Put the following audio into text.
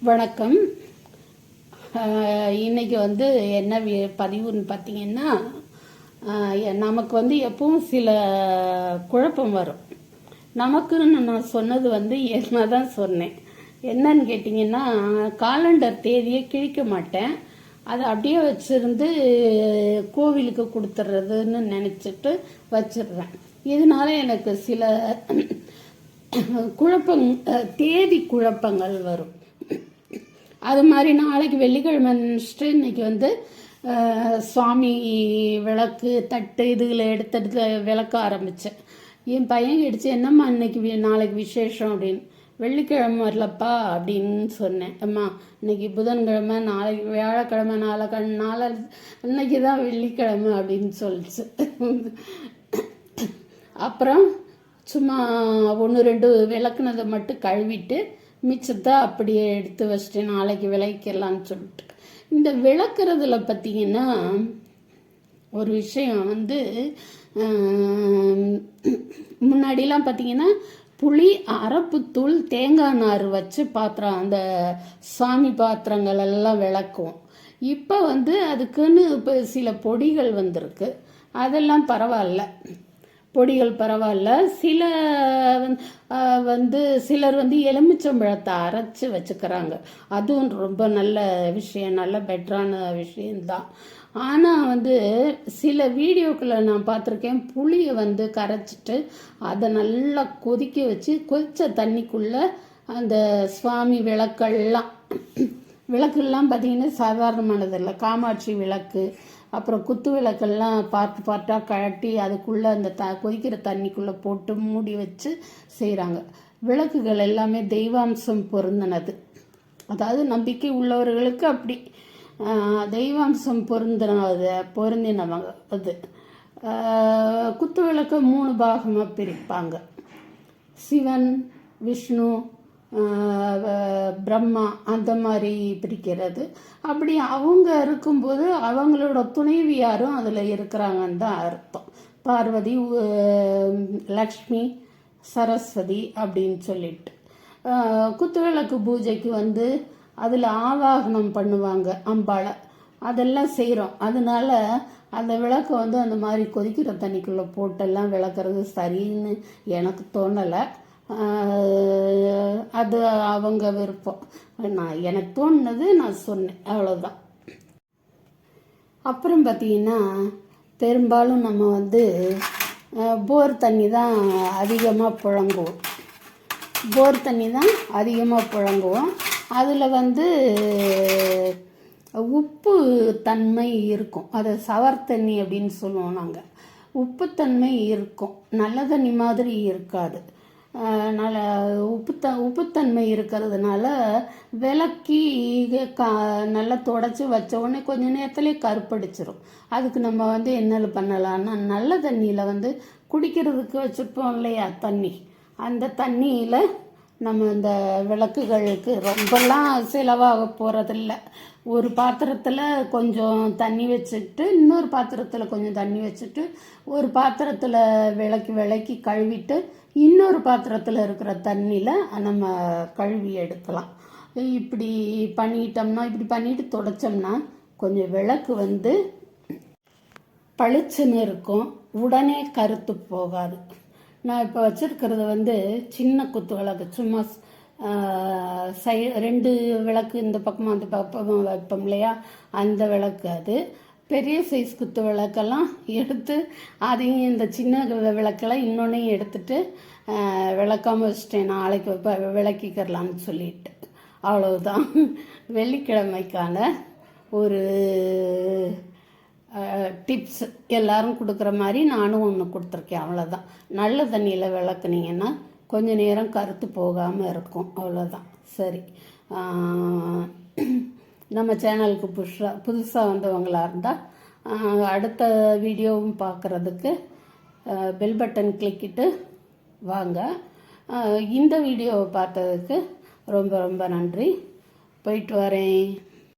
வணக்கம். இன்றைக்கி வந்து என்ன வி- பதிவுன்னு பார்த்தீங்கன்னா நமக்கு வந்து எப்பவும் சில குழப்பம் வரும். நமக்குன்னு நான் சொன்னது வந்து என்ன தான் சொன்னேன். என்னன்னு கேட்டிங்கன்னா காலண்டர் தேதியை கிழிக்க மாட்டேன். அதை அப்படியே வச்சுருந்து கோவிலுக்கு கொடுத்துட்றதுன்னு நினச்சிட்டு வச்சிடுறேன். இதனால எனக்கு சில குழப்பங் தேதி குழப்பங்கள் வரும். அது மாதிரி நாளைக்கு வெள்ளிக்கிழமை நினச்சிட்டு இன்னைக்கு வந்து சுவாமி விளக்கு தட்டு இதுகளை எடுத்துட்டு விளக்க ஆரம்பித்தேன் என் பையன் கிடச்சி என்னம்மா இன்னைக்கு நாளைக்கு விசேஷம்? அப்படின்னு. வெள்ளிக்கிழமை வரலப்பா அப்படின்னு சொன்னேன். அம்மா இன்னைக்கு புதன்கிழமை நாளைக்கு வியாழக்கிழமை நாளை கண் நாளை இன்னைக்கு தான் வெள்ளிக்கிழமை அப்படின்னு சொல்லிச்சு. அப்புறம் சும்மா ஒன்று ரெண்டு விளக்குனதை மட்டும் கழுவிட்டு மிச்சத்தை அப்படியே எடுத்து வச்சுட்டு நாளைக்கு விளக்கலான்னு சொல்லிட்டு. இந்த விளக்குறதுல பார்த்தீங்கன்னா ஒரு விஷயம் வந்து முன்னாடிலாம் பார்த்தீங்கன்னா புளி அரப்புத்தூள் தேங்காய் நார் வச்சு பாத்திரம் அந்த சாமி பாத்திரங்கள் எல்லாம் விளக்குவோம். இப்போ வந்து அதுக்குன்னு இப்போ சில பொடிகள் வந்திருக்கு. அதெல்லாம் பரவாயில்ல. பொடிகள் பரவாயில்ல. சில வந்து- வந்து சிலர் வந்து எலுமிச்சம்பழத்தை அரைச்சி வச்சுக்கிறாங்க. அதுவும் ரொம்ப நல்ல விஷயம் நல்ல பெட்டரான விஷயம்தான். ஆனால் வந்து சில வீடியோக்களை நான் பார்த்துருக்கேன். புளியை வந்து கரைச்சிட்டு அதை நல்லா கொதிக்க வச்சு கொதித்த தண்ணிக்குள்ளே அந்த சுவாமி விளக்கெல்லாம் விளக்குலாம் பார்த்தீங்கன்னா சாதாரணமானதில்லை காமாட்சி விளக்கு அப்புறம் குத்து விளக்கெல்லாம் பார்த்து பார்ட்டாக கழட்டி அதுக்குள்ளே அந்த த கொதிக்கிற தண்ணிக்குள்ளே போட்டு மூடி வச்சு செய்கிறாங்க விளக்குகள் எல்லாமே தெய்வாம்சம் பொருந்தினது. அதாவது நம்பிக்கை உள்ளவர்களுக்கு அப்படி தெய்வாம்சம் பொருந்தினது பொருந்தினவங்க அது குத்து விளக்கு மூணு பாகமாக பிரிப்பாங்க. சிவன் விஷ்ணு பிரம்மா அந்த மாதிரி பிரிக்கிறது. அப்படி அவங்க இருக்கும்போது அவங்களோட துணைவியாரும் அதில் இருக்கிறாங்கன்னு தான் அர்த்தம். பார்வதி லக்ஷ்மி சரஸ்வதி அப்படின்னு சொல்லிட்டு. குத்துவிளக்கு பூஜைக்கு வந்து அதில் ஆவாகனம் பண்ணுவாங்க அம்பாளை. அதெல்லாம் செய்கிறோம் அதனால அந்த விளக்கை வந்து அந்த மாதிரி கொதிக்கிற தண்ணிக்குள்ளே போட்டெல்லாம் விளக்குறது சரின்னு எனக்கு தோணலை. அது அவங்க விருப்பம். நான் எனக்கு தோணுனது நான் சொன்னேன் அவ்வளோதான் அப்புறம் பார்த்தீங்கன்னா பெரும்பாலும் நம்ம வந்து போர் தண்ணி தான் அதிகமாக புழங்குவோம். போர் தண்ணி தான் அதிகமாக புழங்குவோம். அதில் வந்து உப்பு தன்மை இருக்கும். அதை சவர் தண்ணி அப்படின்னு சொல்லுவோம் நாங்கள் உப்புத்தன்மை இருக்கும். நல்ல தண்ணி மாதிரி இருக்காது. நல்ல உப்புத்த உப்புத்தன்மை இருக்கிறதுனால விளக்கி கா நல்லா தொடச்சி வச்ச உடனே கொஞ்ச நேரத்துலேயே கருப்படிச்சிரும். அதுக்கு நம்ம வந்து என்ன பண்ணலான்னா நல்ல தண்ணியில் வந்து குடிக்கிறதுக்கு வச்சுருப்போம் இல்லையா தண்ணி. அந்த தண்ணியில் நம்ம இந்த விளக்குகளுக்கு ரொம்பலாம் செலவாக போகிறதில்ல ஒரு பாத்திரத்தில் கொஞ்சம் தண்ணி வச்சுட்டு இன்னொரு பாத்திரத்தில் கொஞ்சம் தண்ணி வச்சுட்டு ஒரு பாத்திரத்தில் விளக்கி விளக்கி கழுவிட்டு இன்னொரு பாத்திரத்தில் இருக்கிற தண்ணியில் நம்ம கழுவி எடுக்கலாம். இப்படி பண்ணிட்டோம்னா இப்படி பண்ணிட்டு தொடச்சோம்னா கொஞ்சம் விளக்கு வந்து பளிச்சுன்னு இருக்கும். உடனே கருத்து போகாது. நான் இப்போ வச்சுருக்கிறது வந்து சின்ன குத்து விளக்கு. சும்மா சை ரெண்டு விளக்கு இந்த பக்கமும் அந்த பக்கமும் வைப்போம் இல்லையா? அந்த விளக்கு அது. பெரிய சைஸ் குத்து விளக்கெல்லாம் எடுத்து அதையும் இந்த சின்ன விளக்கெல்லாம் இன்னொன்னையும் எடுத்துட்டு விளக்காமல் விளக்காம வச்சுட்டேன். நாளைக்கு வைப்ப விளக்கிக்கிறலாம்னு சொல்லிட்டு. அவ்வளவுதான். வெள்ளிக்கிழமைக்கான ஒரு டிப்ஸ் எல்லாரும் கொடுக்குற மாதிரி நானும் ஒன்று கொடுத்துருக்கேன். அவ்வளோதான் நல்ல தண்ணியில் விளக்குனீங்கன்னா கொஞ்ச நேரம் கருத்து போகாமல் இருக்கும். அவ்வளோதான் சரி. நம்ம சேனலுக்கு புதுசாக புதுசாக வந்தவங்களாக இருந்தால் அடுத்த வீடியோவும் பார்க்குறதுக்கு பெல் பட்டன் கிளிக்கிட்டு வாங்க. இந்த வீடியோவை பார்த்ததுக்கு ரொம்ப ரொம்ப நன்றி. போயிட்டு வரேன்.